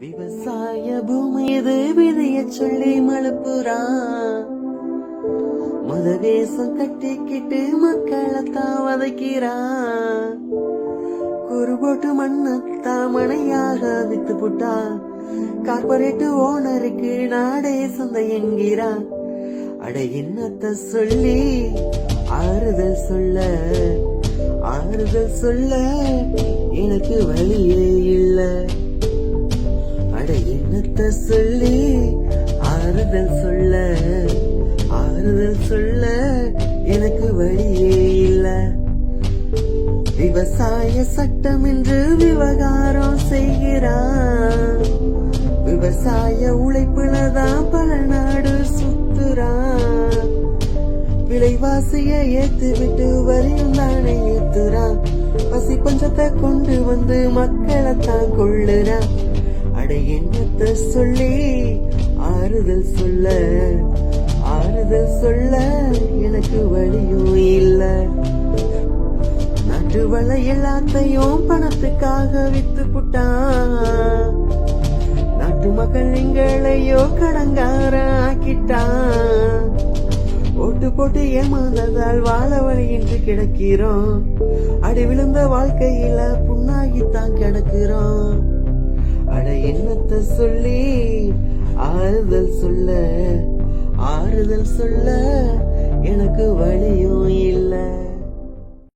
விவசாய பூமி இது விதைய சொல்லி மழுப்புறான். மதவேசம் கட்டிக்கிட்டு மக்களை தான் வதைக்கிறா குறுபோட்டு போட்டு மண்ணத்தான் மனையாக வித்து புட்டா கார்பரேட் ஓனருக்கு நாடே சொந்த என்கிறா அட என்னத்த சொல்லி ஆறுதல் சொல்ல ஆறுதல் சொல்ல எனக்கு வழியே அட சொல்லி ஆறுதல் சொல்ல ஆறுதல் சொல்ல எனக்கு வழியே இல்ல. விவசாய சட்டம் என்று விவகாரம் செய்கிறான். விவசாய உழைப்புல தான் பல நாடு சுத்துறான். விலைவாசிய ஏத்து விட்டு வரியும் தானே ஏத்துறான். பசி பஞ்சத்தை கொண்டு வந்து மக்களை தான் கொள்ளுறான் அட என்னத்த சொல்லி ஆறுதல் சொல்ல ஆறுதல் சொல்ல எனக்கு வழியும் இல்ல. நாட்டு வள எல்லாத்தையும் பணத்துக்காக வித்து புட்டான். நாட்டு மக்கள் எங்களையோ கடங்கார ஆக்கிட்டான். ஓட்டு போட்டு ஏமாந்ததால் வாழ வழியின்றி கிடக்கிறோம். அடி விழுந்த வாழ்க்கையில புண்ணாகித்தான் கிடக்கிறோம். எண்ணத்தை சொல்லி ஆறுதல் சொல்ல ஆறுதல் சொல்ல எனக்கு வழியும் இல்லை.